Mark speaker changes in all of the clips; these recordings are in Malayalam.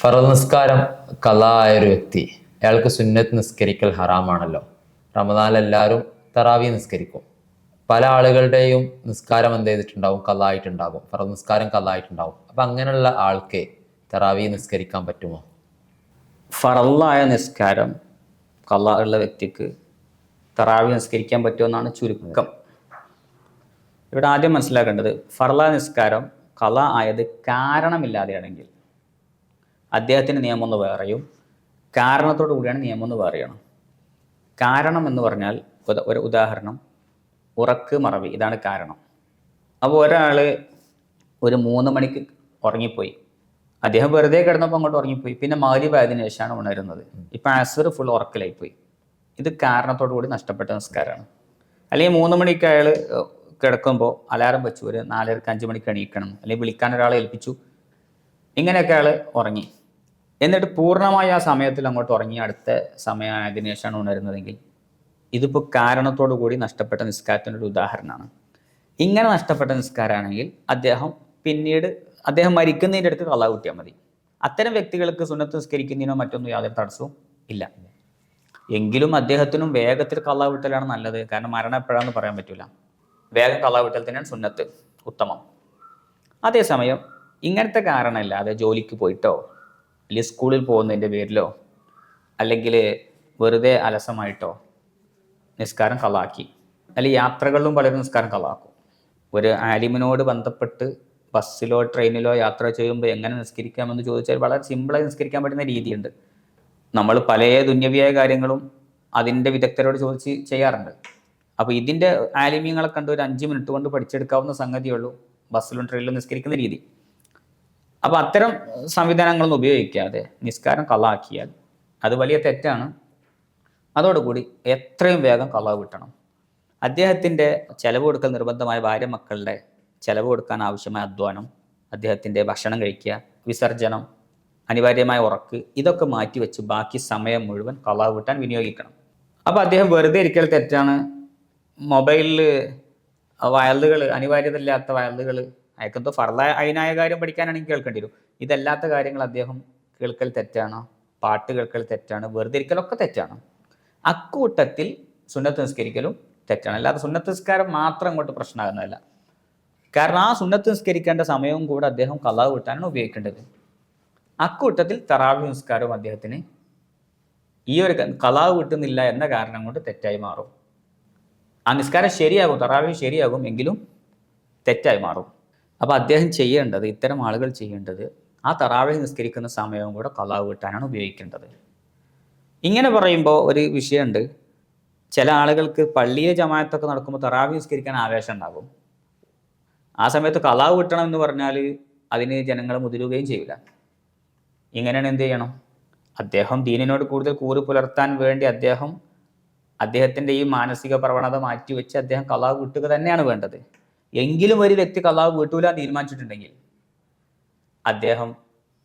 Speaker 1: ഫറൽ നിസ്കാരം കല ആയ ഒരു വ്യക്തി. അയാൾക്ക് സുന്നത്ത് നിസ്കരിക്കൽ ഹറാമാണല്ലോ. റമദാനിൽ എല്ലാവരും തറാവി നിസ്കരിക്കും. പല ആളുകളുടെയും നിസ്കാരം എന്ത് ചെയ്തിട്ടുണ്ടാവും? കലായിട്ടുണ്ടാകും ഫറൽ നിസ്കാരം കലായിട്ടുണ്ടാവും. അപ്പം അങ്ങനെയുള്ള ആൾക്ക് തറാവി നിസ്കരിക്കാൻ പറ്റുമോ?
Speaker 2: ഫറല്ലായ നിസ്കാരം കലായുള്ള ഉള്ള വ്യക്തിക്ക് തറാവി നിസ്കരിക്കാൻ പറ്റുമെന്നാണ് ചുരുക്കം. ഇവിടെ ആദ്യം മനസ്സിലാക്കേണ്ടത് ഫറല നിസ്കാരം കല ആയത് കാരണമില്ലാതെയാണെങ്കിൽ അദ്ദേഹത്തിന്റെ നിയമം ഒന്ന് വേറെയും കാരണത്തോടു കൂടിയാണ് നിയമം എന്ന് വേറെയാണ് കാരണം എന്ന് പറഞ്ഞാൽ ഒരു ഉദാഹരണം ഉറക്ക് മറവി ഇതാണ് കാരണം. അപ്പോൾ ഒരാൾ ഒരു മൂന്ന് മണിക്ക് ഉറങ്ങിപ്പോയി. അദ്ദേഹം വെറുതെ കിടന്നപ്പോൾ അങ്ങോട്ട് ഉറങ്ങിപ്പോയി. പിന്നെ മാരിവായതിനു ശേഷമാണ് ഉണരുന്നത്. ഇപ്പം അസർ ഫുൾ ഉറക്കിലായിപ്പോയി. പോയി ഇത് കാരണത്തോടു കൂടി നഷ്ടപ്പെട്ട നിസ്കാരമാണ്. അല്ലെങ്കിൽ മൂന്ന് മണിക്ക് അയാൾ കിടക്കുമ്പോൾ അലാറം വെച്ചു. ഒരു നാലരക്ക് അഞ്ച് മണിക്ക് എണീക്കണം. അല്ലെങ്കിൽ വിളിക്കാൻ ഒരാളെ ഏൽപ്പിച്ചു. ഇങ്ങനെയൊക്കെ അയാൾ ഉറങ്ങി. എന്നിട്ട് പൂർണമായി ആ സമയത്തിൽ അങ്ങോട്ട് ഉറങ്ങി അടുത്ത സമയം അതിനുശേഷമാണ് ഉണരുന്നതെങ്കിൽ ഇതിപ്പോൾ കാരണത്തോടു കൂടി നഷ്ടപ്പെട്ട നിസ്കാരത്തിന്റെ ഒരു ഉദാഹരണമാണ്. ഇങ്ങനെ നഷ്ടപ്പെട്ട നിസ്കാരമാണെങ്കിൽ അദ്ദേഹം പിന്നീട് അദ്ദേഹം മരിക്കുന്നതിന്റെ അടുത്ത് കള്ള കൂട്ടിയാൽ മതി. അത്തരം വ്യക്തികൾക്ക് സുന്നത്ത് നിസ്കരിക്കുന്നതിനോ മറ്റൊന്നും യാതൊരു തടസ്സവും ഇല്ല. എങ്കിലും അദ്ദേഹത്തിനും വേഗത്തിൽ കള്ള വിട്ടലാണ് നല്ലത്. കാരണം മരണം എപ്പോഴാണെന്ന് പറയാൻ പറ്റില്ല വേഗം കള്ള വിട്ടൽ തന്നെയാണ് സുന്നത്ത് ഉത്തമം. അതേസമയം ഇങ്ങനത്തെ കാരണമില്ലാതെ ജോലിക്ക് പോയിട്ടോ അല്ലെങ്കിൽ സ്കൂളിൽ പോകുന്നതിന്റെ പേരിലോ അല്ലെങ്കിൽ വെറുതെ അലസമായിട്ടോ നിസ്കാരം കളാക്കി. അല്ലെങ്കിൽ യാത്രകളിലും പലരും നിസ്കാരം കളാക്കും. ഒരു ആലിമിനോട് ബന്ധപ്പെട്ട് ബസ്സിലോ ട്രെയിനിലോ യാത്ര ചെയ്യുമ്പോൾ എങ്ങനെ നിസ്കരിക്കാമെന്ന് ചോദിച്ചാൽ വളരെ സിമ്പിളായി നിസ്കരിക്കാൻ പറ്റുന്ന രീതിയുണ്ട്. നമ്മൾ പല ദുന്യവിയായ കാര്യങ്ങളും അതിന്റെ വിദഗ്ധരോട് ചോദിച്ച് ചെയ്യാറുണ്ട്. അപ്പോൾ ഇതിന്റെ ആലിമ്യങ്ങളെ കണ്ട് ഒരു അഞ്ച് മിനിറ്റ് കൊണ്ട് പഠിച്ചെടുക്കാവുന്ന സംഗതിയുള്ളൂ ബസ്സിലും ട്രെയിനിലും നിസ്കരിക്കുന്ന രീതി. അപ്പോൾ അത്തരം സംവിധാനങ്ങളൊന്നും ഉപയോഗിക്കാതെ നിസ്കാരം കള്ളാക്കിയാൽ അത് വലിയ തെറ്റാണ്. അതോടുകൂടി എത്രയും വേഗം കളവ് കിട്ടണം. അദ്ദേഹത്തിന്റെ ചെലവ് കൊടുക്കൽ നിർബന്ധമായ ഭാര്യ മക്കളുടെ ചെലവ് കൊടുക്കാൻ ആവശ്യമായ അധ്വാനം അദ്ദേഹത്തിന്റെ ഭക്ഷണം കഴിക്കുക വിസർജനം അനിവാര്യമായ ഉറക്ക് ഇതൊക്കെ മാറ്റിവെച്ച് ബാക്കി സമയം മുഴുവൻ കളവ് കിട്ടാൻ വിനിയോഗിക്കണം. അപ്പോൾ അദ്ദേഹം വെറുതെ ഇരിക്കൽ തെറ്റാണ്. മൊബൈലിൽ വയലുകൾ അനിവാര്യതയില്ലാത്ത വയലുകൾ അയക്കുന്നത് ഫർദ അതിനായ കാര്യം പഠിക്കാനാണെങ്കിൽ കേൾക്കേണ്ടി വരും. ഇതല്ലാത്ത കാര്യങ്ങൾ അദ്ദേഹം കേൾക്കൽ തെറ്റാണ്? പാട്ട് കേൾക്കൽ തെറ്റാണ്? വെറുതെ ഇരിക്കലൊക്കെ തെറ്റാണ്? അക്കൂട്ടത്തിൽ സുന്നത്ത് നിസ്കരിക്കലും തെറ്റാണ്. അല്ലാതെ സുന്നത്ത് നിസ്കാരം മാത്രം അങ്ങോട്ട് പ്രശ്നമാകുന്നതല്ല. കാരണം ആ സുന്നത്ത് നിസ്കരിക്കേണ്ട സമയവും കൂടെ അദ്ദേഹം കലാവ് കിട്ടാനാണ് ഉപയോഗിക്കേണ്ടത്. അക്കൂട്ടത്തിൽ തറാവി നിസ്കാരവും അദ്ദേഹത്തിന് ഈ ഒരു കലാവ് കിട്ടുന്നില്ല എന്ന കാരണം കൊണ്ട് തെറ്റായി മാറും. ആ നിസ്കാരം ശരിയാകും തറാവി ശരിയാകും എങ്കിലും തെറ്റായി മാറും. അപ്പോൾ അദ്ദേഹം ചെയ്യേണ്ടത് ഇത്തരം ആളുകൾ ചെയ്യേണ്ടത് ആ തറാവഴി നിസ്കരിക്കുന്ന സമയവും കൂടെ കലാവ് കിട്ടാനാണ് ഉപയോഗിക്കേണ്ടത്. ഇങ്ങനെ പറയുമ്പോൾ ഒരു വിഷയമുണ്ട് ചില ആളുകൾക്ക് പള്ളിയെ ജമായത്തൊക്കെ നടക്കുമ്പോൾ തറാവി നിസ്കരിക്കാൻ ആവേശം ഉണ്ടാകും. ആ സമയത്ത് കലാവ് കിട്ടണം എന്ന് പറഞ്ഞാൽ അതിന് ജനങ്ങൾ മുതിരുകയും ചെയ്യില്ല ഇങ്ങനെയാണ് എന്ത് ചെയ്യണം? അദ്ദേഹം ദീനിനോട് കൂടുതൽ കൂറ് പുലർത്താൻ വേണ്ടി അദ്ദേഹം അദ്ദേഹത്തിന്റെ ഈ മാനസിക പ്രവണത മാറ്റിവെച്ച് അദ്ദേഹം കലാവ് കിട്ടുക തന്നെയാണ് വേണ്ടത്. എങ്കിലും ഒരു വ്യക്തി കലാവ് വീട്ടൂല തീരുമാനിച്ചിട്ടുണ്ടെങ്കിൽ അദ്ദേഹം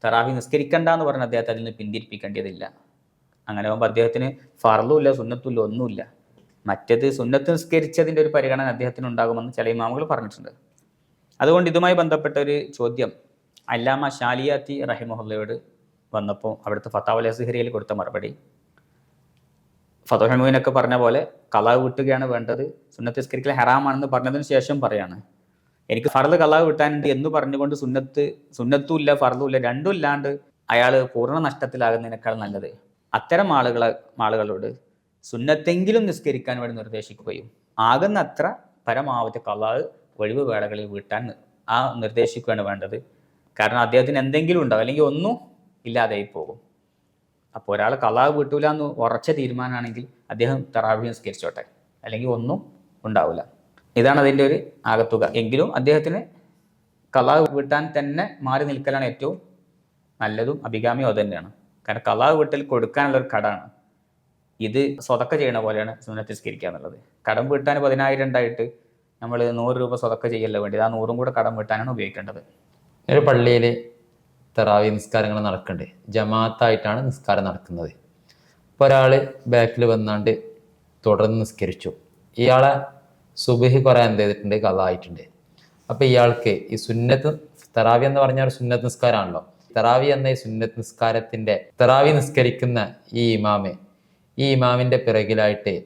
Speaker 2: തറാവി നിസ്കരിക്കണ്ട എന്ന് പറഞ്ഞ അദ്ദേഹത്തെ അതിൽ നിന്ന് പിന്തിരിപ്പിക്കേണ്ടതില്ല. അങ്ങനെ ആകുമ്പോൾ അദ്ദേഹത്തിന് ഫർളും ഇല്ല സുന്നത്തും ഇല്ല ഒന്നുമില്ല. മറ്റേത് സുന്നത്ത് നിസ്കരിച്ചതിന്റെ ഒരു പരിഗണന അദ്ദേഹത്തിന് ഉണ്ടാകുമെന്ന് ചില ഇമാമുകൾ പറഞ്ഞിട്ടുണ്ട്. അതുകൊണ്ട് ഇതുമായി ബന്ധപ്പെട്ട ഒരു ചോദ്യം അല്ലാമ ഷാലിയാത്തി റഹിമഹുല്ലയോട് വന്നപ്പോൾ അവിടുത്തെ ഫത്താവ് അസ്ഹരിയിൽ കൊടുത്ത മറുപടി ഫതോഹമീനൊക്കെ പറഞ്ഞ പോലെ കലാവ് വിട്ടുകയാണ് വേണ്ടത്. സുന്നത്ത് നിസ്കരിക്കൽ ഹറാമാണെന്ന് പറഞ്ഞതിന് ശേഷം പറയാണ്. എനിക്ക് ഫർദ് കലാവ് വിട്ടാനുണ്ട് എന്ന് പറഞ്ഞുകൊണ്ട് സുന്നത്ത് സുന്നത്തും ഇല്ല ഫർദും ഇല്ല രണ്ടും ഇല്ലാണ്ട് അയാൾ പൂർണ നഷ്ടത്തിലാകുന്നതിനേക്കാൾ നല്ലത്. അത്തരം ആളുകളെ ആളുകളോട് സുന്നത്തെങ്കിലും നിസ്കരിക്കാൻ വേണ്ടി നിർദ്ദേശിക്കുകയും ആകുന്നത്ര പരമാവധി കലാവ് ഒഴിവ് വേളകളിൽ വീട്ടാൻ ആ നിർദ്ദേശിക്കുകയാണ് വേണ്ടത്. കാരണം അദ്ദേഹത്തിന് എന്തെങ്കിലും ഉണ്ടാവും. അല്ലെങ്കിൽ ഒന്നും ഇല്ലാതായി പോകും. അപ്പോൾ ഒരാൾ കലാവ് വീട്ടൂല എന്ന് ഉറച്ച തീരുമാനമാണെങ്കിൽ അദ്ദേഹം തറാവി നിസ്കരിച്ചോട്ടെ അല്ലെങ്കിൽ ഒന്നും ഉണ്ടാവില്ല ഇതാണ് അതിന്റെ ഒരു ആകത്തുക. എങ്കിലും അദ്ദേഹത്തിന് കലാവ് വീട്ടാൻ തന്നെ മാറി നിൽക്കലാണ് ഏറ്റവും നല്ലതും അഭികാമ്യം അത് തന്നെയാണ്. കാരണം കലാവ് വീട്ടിൽ കൊടുക്കാനുള്ള ഒരു കടമാണ് ഇത് സ്വതക്ക ചെയ്യണ പോലെയാണ് സുന്നത്ത് നിസ്കരിക്കുക എന്നുള്ളത്. കടം വീട്ടാൻ പതിനായിരം ഉണ്ടായിട്ട് നമ്മൾ നൂറ് രൂപ സ്വതക്ക ചെയ്യല്ല വേണ്ടത് ആ നൂറും കൂടെ കടം വീട്ടാനാണ് ഉപയോഗിക്കേണ്ടത്.
Speaker 1: ഒരു പള്ളിയിൽ തറാവി നിസ്കാരങ്ങൾ നടക്കണ്ടേ? ജമാഅത്തായിട്ടാണ് നിസ്കാരം നടക്കുന്നത്. ഇപ്പോൾ ഒരാൾ ബാക്കിൽ വന്നാണ്ട് തുടർന്ന് നിസ്കരിച്ചു. ഇയാളെ സുബഹി കുറേ എന്ത് ചെയ്തിട്ടുണ്ട്? കഥ ആയിട്ടുണ്ട്. അപ്പോൾ ഇയാൾക്ക് ഈ സുന്നത്ത് തറാവി എന്ന് പറഞ്ഞാൽ സുന്നത്ത് നിസ്കാരമാണല്ലോ. തറാവി എന്ന ഈ സുന്നത്ത് നിസ്കാരത്തിന്റെ തറാവി നിസ്കരിക്കുന്ന ഈ ഇമാമെ ഈ ഇമാമിന്റെ പിറകിലായിട്ട്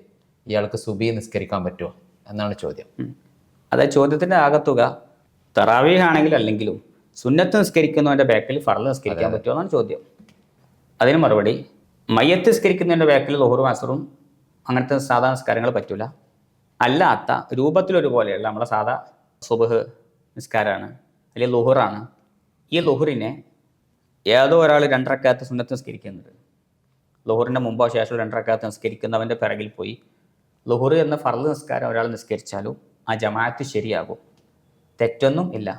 Speaker 1: ഇയാൾക്ക് സുബി നിസ്കരിക്കാൻ പറ്റുമോ? എന്നാണ് ചോദ്യം.
Speaker 2: അതായത് ചോദ്യത്തിന്റെ ആകത്തുക തറാവി ആണെങ്കിലും അല്ലെങ്കിലും സുന്നത്ത് നിസ്കരിക്കുന്നവന്റെ ബാക്കിൽ ഫറൽ നിസ്കരിക്കാൻ പറ്റുമോ എന്നാണ് ചോദ്യം. അതിന് മറുപടി മയ്യത്ത് നിസ്കരിക്കുന്നതിന്റെ ബാക്കിൽ ലോഹറും അസറും അങ്ങനത്തെ സാധാ നിസ്കാരങ്ങൾ പറ്റൂല. അല്ലാത്ത രൂപത്തിലൊരുപോലെയുള്ള നമ്മളെ സാധാ സുബഹ് നിസ്കാരമാണ് അല്ലെങ്കിൽ ലുഹുറാണ് ഈ ലുഹുറിനെ ഏതോ ഒരാൾ രണ്ടരക്കാലത്ത് സുന്നത്ത് നിസ്കരിക്കുന്നുണ്ട്. ലുഹുറിന്റെ മുമ്പോ ശേഷമോ രണ്ടരക്കാലത്ത് നിസ്കരിക്കുന്നവന്റെ പിറകിൽ പോയി ലുഹുർ എന്ന ഫർദ് നിസ്കാരം ഒരാൾ നിസ്കരിച്ചാലും ആ ജമാഅത്ത് ശരിയാകും. തെറ്റൊന്നും ഇല്ല.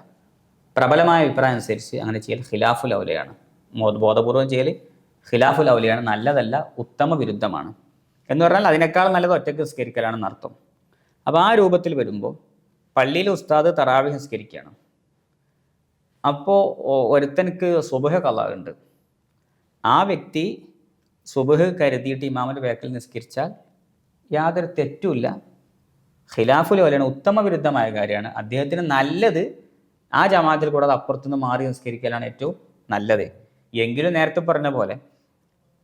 Speaker 2: പ്രബലമായ അഭിപ്രായം അനുസരിച്ച് അങ്ങനെ ചെയ്യൽ ഖിലാഫുൽ ഔലയാണ്. ബോധപൂർവം ചെയ്യൽ ഖിലാഫുൽ ഔലയാണ്. നല്ലതല്ല ഉത്തമ വിരുദ്ധമാണ്. എന്ന് പറഞ്ഞാൽ അതിനേക്കാൾ നല്ലത് ഒറ്റയ്ക്ക് നിസ്കരിക്കലാണെന്ന് അർത്ഥം അപ്പോൾ ആ രൂപത്തിൽ വരുമ്പോൾ പള്ളിയിൽ ഉസ്താദ് തറാവി നിസ്കരിക്കുകയാണ്. അപ്പോൾ ഒരുത്തനക്ക് സുബഹ കലാറുണ്ട് ആ വ്യക്തി സുബഹ് കരുതിയിട്ട് ഇമാമിന്റെ ബാക്കിൽ നിസ്കരിച്ചാൽ യാതൊരു തെറ്റുമില്ല. ഖിലാഫുൽ പോലെയാണ് ഉത്തമ വിരുദ്ധമായ കാര്യമാണ്. അദ്ദേഹത്തിന് നല്ലത് ആ ജമാഅത്തിൽ കൂടാതെ അപ്പുറത്തുനിന്ന് മാറി നിസ്കരിക്കലാണ് ഏറ്റവും നല്ലത്. എങ്കിലും നേരത്തെ പറഞ്ഞ പോലെ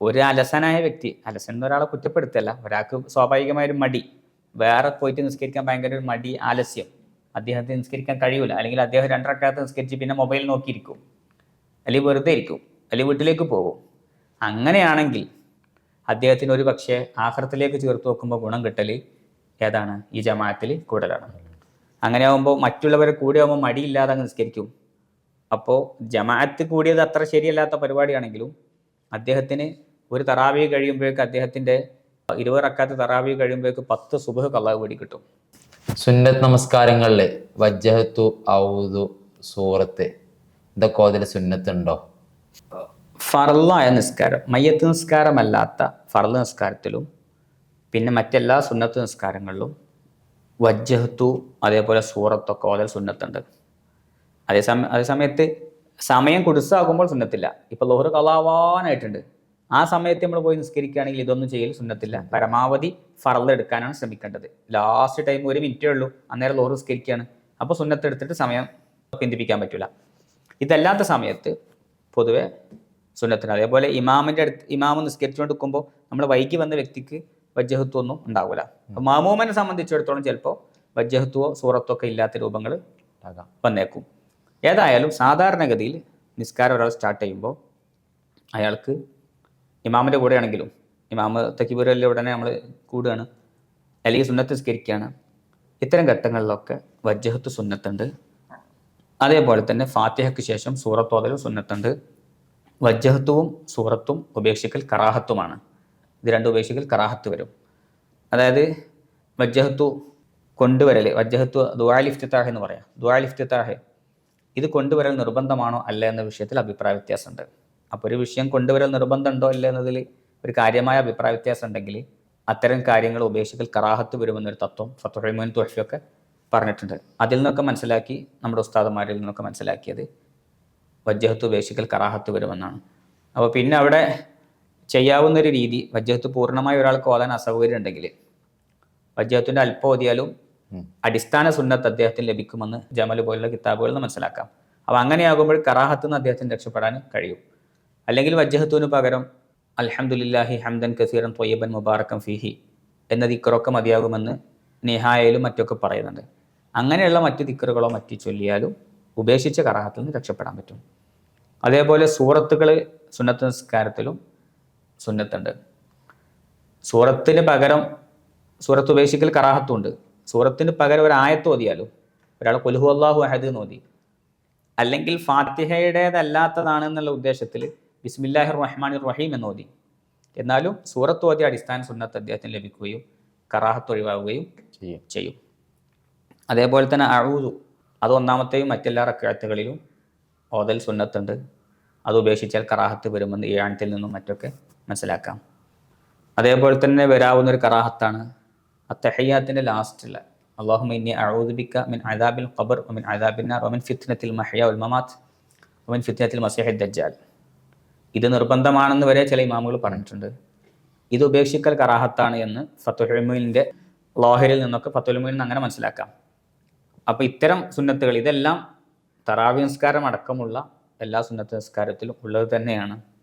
Speaker 2: ഒരു അലസനായ വ്യക്തി അലസൻ എന്നൊരാളെ കുറ്റപ്പെടുത്തല്ല ഒരാൾക്ക് സ്വാഭാവികമായൊരു മടി വേറെ പോയിട്ട് നിസ്കരിക്കാൻ ഭയങ്കര ഒരു മടി ആലസ്യം അദ്ദേഹത്തിന് നിസ്കരിക്കാൻ കഴിയൂല. അല്ലെങ്കിൽ അദ്ദേഹം രണ്ടരക്കാലത്ത് നിസ്കരിച്ച് പിന്നെ മൊബൈൽ നോക്കിയിരിക്കും. അല്ലെങ്കിൽ വെറുതെ ഇരിക്കും. അല്ലെങ്കിൽ വീട്ടിലേക്ക് പോകും. അങ്ങനെയാണെങ്കിൽ അദ്ദേഹത്തിന് ഒരു പക്ഷേ ആഹ്റത്തിലേക്ക് ചേർത്ത് നോക്കുമ്പോൾ ഗുണം കിട്ടൽ ഏതാണ്? ഈ ജമാഅത്തിൽ കൂടുതലാണ് അങ്ങനെ ആകുമ്പോൾ മറ്റുള്ളവരെ കൂടെ ആകുമ്പോൾ മടിയില്ലാതെ അങ്ങ് നിസ്കരിക്കും. അപ്പോൾ ജമാഅത്ത് കൂടിയത് അത്ര ശരിയല്ലാത്ത പരിപാടിയാണെങ്കിലും അദ്ദേഹത്തിന് ഒരു തറാവി കഴിയുമ്പോഴേക്ക് അദ്ദേഹത്തിന്റെ ഇരുപത് റക്കാത്ത് തറാവി കഴിയുമ്പോഴേക്ക് പത്ത് സുബഹ് കള്ളാവ് കൂടി കിട്ടും.
Speaker 1: സുന്നത്ത് നമസ്കാരങ്ങളിൽ വജ്ജഹത്തു ഔദു സൂറത്ത് ഇതൊക്കെ അതിൽ സുന്നത്തുണ്ടോ?
Speaker 2: ഫർലായ നിസ്കാരം മയ്യത്ത് നിസ്കാരമല്ലാത്ത ഫറൽ നിസ്കാരത്തിലും പിന്നെ മറ്റെല്ലാ സുന്നത്ത് നിസ്കാരങ്ങളിലും വജ്ജഹത്തു അതേപോലെ സൂറത്തൊക്കെ ഓതൽ സുന്നത്തുണ്ട്. അതേസമയം അതേസമയത്ത് സമയം കുടിസാകുമ്പോൾ സുന്നത്തില്ല. ഇപ്പോൾ ലോഹർ കളാവാനായിട്ടുണ്ട്. ആ സമയത്ത് നമ്മൾ പോയി നിസ്കരിക്കുകയാണെങ്കിൽ ഇതൊന്നും ചെയ്യൽ സുന്നത്തില്ല. പരമാവധി ഫറൽ എടുക്കാനാണ് ശ്രമിക്കേണ്ടത്. ലാസ്റ്റ് ടൈം ഒരു മിനിറ്റേ ഉള്ളൂ. അന്നേരം ലോഹർ നിസ്കരിക്കുകയാണ്. അപ്പോൾ സുന്നത്ത് എടുത്തിട്ട് സമയം പിന്തിപ്പിക്കാൻ പറ്റില്ല ഇതല്ലാത്ത സമയത്ത് പൊതുവെ സുന്നത്തിന് അതേപോലെ ഇമാമിന്റെ അടുത്ത് ഇമാമ് നിസ്കരിച്ചുകൊണ്ട് നിൽക്കുമ്പോൾ നമ്മൾ വൈകി വന്ന വ്യക്തിക്ക് വജ്ജഹത്വം ഒന്നും ഉണ്ടാവില്ല അപ്പൊ മാമൂമനെ സംബന്ധിച്ചിടത്തോളം ചിലപ്പോൾ വജ്ജഹത്വോ സൂറത്തോ ഒക്കെ ഇല്ലാത്ത രൂപങ്ങൾ വന്നേക്കും. ഏതായാലും സാധാരണഗതിയിൽ നിസ്കാരം ഒരാൾ സ്റ്റാർട്ട് ചെയ്യുമ്പോൾ അയാൾക്ക് ഇമാമിന്റെ കൂടെയാണെങ്കിലും ഇമാമ് തക്കിബുരല്ല ഉടനെ നമ്മൾ കൂടുകയാണ് അല്ലെങ്കിൽ സുന്നത്ത് നിസ്കരിക്കുകയാണ് ഇത്തരം ഘട്ടങ്ങളിലൊക്കെ വജ്ജഹത്ത് സുന്നത്തുണ്ട്. അതേപോലെ തന്നെ ഫാത്തിഹയ്ക്ക് ശേഷം സൂറത്തോതലും സുന്നത്തുണ്ട്. വജ്ജഹത്വവും സൂറത്തും ഉപേക്ഷിക്കൽ കറാഹത്തുമാണ്. ഇത് രണ്ടും ഉപേക്ഷിക്കൽ കറാഹത്ത് വരും. അതായത് വജ്ജഹത്തു കൊണ്ടുവരൽ വജ്ജഹത്തു ദുആലിഫ്തിത്താഹ് എന്ന് പറയാം. ദുആലിഫ്തിത്താഹ് ഇത് കൊണ്ടുവരൽ നിർബന്ധമാണോ അല്ല എന്ന വിഷയത്തിൽ അഭിപ്രായ വ്യത്യാസമുണ്ട്. അപ്പോൾ ഒരു വിഷയം കൊണ്ടുവരൽ നിർബന്ധമുണ്ടോ അല്ല എന്നതിൽ ഒരു കാര്യമായ അഭിപ്രായ വ്യത്യാസം ഉണ്ടെങ്കിൽ അത്തരം കാര്യങ്ങൾ ഉപേക്ഷിക്കൽ കറാഹത്ത് വരുമെന്നൊരു തത്വം ഫത്തുഹൈമോൻ തുഹഫിയൊക്കെ പറഞ്ഞിട്ടുണ്ട്. അതിൽ നിന്നൊക്കെ മനസ്സിലാക്കി നമ്മുടെ ഉസ്താദന്മാരിൽ നിന്നൊക്കെ മനസ്സിലാക്കിയത് വജ്ജഹത്ത് ഉപേക്ഷിക്കൽ കറാഹത്ത് വരുമെന്നാണ്. അപ്പോൾ പിന്നെ അവിടെ ചെയ്യാവുന്ന ഒരു രീതി വജ്ജത്ത് പൂർണമായി ഒരാൾക്ക് ഓതാൻ അസൗകര്യം ഉണ്ടെങ്കിൽ വജ്ജഹത്തിന്റെ അല്പം ഓതിയാലും അടിസ്ഥാന സുന്നത്ത് അദ്ദേഹത്തിന് ലഭിക്കുമെന്ന് ജമൽ പോലുള്ള കിതാബുകളിൽ നിന്ന് മനസ്സിലാക്കാം. അപ്പോൾ അങ്ങനെയാകുമ്പോൾ കറാഹത്ത് നിന്ന് അദ്ദേഹത്തിന് രക്ഷപ്പെടാൻ കഴിയും. അല്ലെങ്കിൽ വജ്ജഹത്തുവിന് പകരം അൽഹംദുലില്ലാഹി ഹംദൻ കസീറൻ തൊയ്യബൻ മുബാറക്കം ഫിഹി എന്ന ദിക്കറൊക്കെ മതിയാകുമെന്ന് നിഹായയിലും മറ്റൊക്കെ പറയുന്നുണ്ട്. അങ്ങനെയുള്ള മറ്റ് ദിക്കറുകളോ മറ്റ് ചൊല്ലിയാലും ഉപേക്ഷിച്ച കറാഹത്തിൽ നിന്ന് രക്ഷപ്പെടാൻ പറ്റും. അതേപോലെ സൂറത്തുകൾ സുന്നത്ത് നിസ്കാരത്തിലും സുന്നത്തുണ്ട്. സൂറത്തിന് പകരം സൂറത്ത് ഉപേക്ഷിക്കൽ കറാഹത്തുണ്ട്. സൂറത്തിന് പകരം ഒരു ആയത്ത് ഓതിയാലും ഒരാൾ കൊലുഹു അള്ളാഹു അഹദ് എന്ന് ഓതി. അല്ലെങ്കിൽ ഫാത്തിഹയുടേതല്ലാത്തതാണ് എന്നുള്ള ഉദ്ദേശത്തിൽ ബിസ്മില്ലാഹി റഹ്മാൻ റഹീം എന്ന് ഓതി. എന്നാലും സൂറത്ത് ഓതി അടിസ്ഥാന സുന്നത്ത് അദ്ദേഹത്തിന് ലഭിക്കുകയും കറാഹത്ത് ഒഴിവാകുകയും
Speaker 1: ചെയ്യും.
Speaker 2: ചെയ്യും. അതേപോലെ തന്നെ അഴൂതു അത് ഒന്നാമത്തെയും മറ്റെല്ലാ റക്കാത്തുകളിലും ഓതൽ സുന്നത്തുണ്ട്. അത് ഉപേക്ഷിച്ചാൽ കറാഹത്ത് വരുമെന്ന് ഈ ആണത്തിൽ നിന്നും മറ്റൊക്കെ മനസ്സിലാക്കാം. അതേപോലെ തന്നെ വരാവുന്ന ഒരു കറാഹത്താണ് അത്തഹയ്യാത്തിന്റെ ലാസ്റ്റിൽ അള്ളാഹു ഇനി അഴൂദിബിക്ക മിൻ അദാബിൽ ഖബർ മിൻ അദാബിന്നാർ ഒമിൻ ഫിത്നത്തിൽ മഹയ ഉൽ മമാത്ത് ഒമിൻ ഫിത്നത്തിൽ ദജ്ജാൽ. ഇത് നിർബന്ധമാണെന്ന് വരെ ചില ഇമാമുകൾ പറഞ്ഞിട്ടുണ്ട്. ഇത് ഉപേക്ഷിക്കൽ കറാഹത്താണ് എന്ന് ഫത്തുഹുമീലിന്റെ ലോഹരിൽ നിന്നൊക്കെ ഫത്തുൽമീൽ നിന്ന് അങ്ങനെ മനസ്സിലാക്കാം. അപ്പോൾ ഇത്തരം സുന്നത്തുകൾ ഇതെല്ലാം തറാവി നിസ്കാരം അടക്കമുള്ള എല്ലാ സുന്നത്ത് നിസ്കാരത്തിലും ഉള്ളത് തന്നെയാണ്.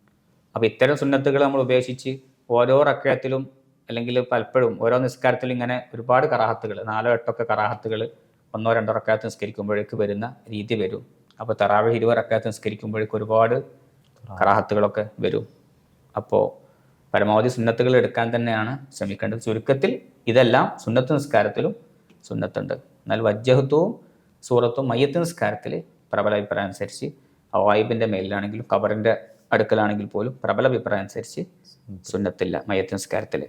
Speaker 2: അപ്പോൾ ഇത്തരം സുന്നത്തുകൾ നമ്മൾ ഉപേക്ഷിച്ച് ഓരോ റക്കയത്തിലും അല്ലെങ്കിൽ പലപ്പോഴും ഓരോ നിസ്കാരത്തിലും ഇങ്ങനെ ഒരുപാട് കറാഹത്തുകൾ നാലോ എട്ടൊക്കെ കറാഹത്തുകൾ ഒന്നോ രണ്ടോ റക്കാത്ത് നിസ്കരിക്കുമ്പോഴേക്ക് വരുന്ന രീതി വരും. അപ്പോൾ തറാവ് ഇരുപത് റക്കാത്ത് നിസ്കരിക്കുമ്പോഴേക്ക് ഒരുപാട് കറാഹത്തുകളൊക്കെ വരും. അപ്പോൾ പരമാവധി സുന്നത്തുകൾ എടുക്കാൻ തന്നെയാണ് ശ്രമിക്കേണ്ടത്. ചുരുക്കത്തിൽ ഇതെല്ലാം സുന്നത്ത് നിസ്കാരത്തിലും സുന്നത്തുണ്ട്. എന്നാൽ വജ്ജഹത്വവും സൂറത്തും മയ്യത്ത് നിസ്കാരത്തിൽ പ്രബല അഭിപ്രായം അനുസരിച്ച് അവായിബിന്റെ മേലിലാണെങ്കിലും കബറിന്റെ അടുക്കലാണെങ്കിൽ പോലും പ്രബല അഭിപ്രായം അനുസരിച്ച് സുന്നത്തില്ല മയ്യത്ത് നിസ്കാരത്തിൽ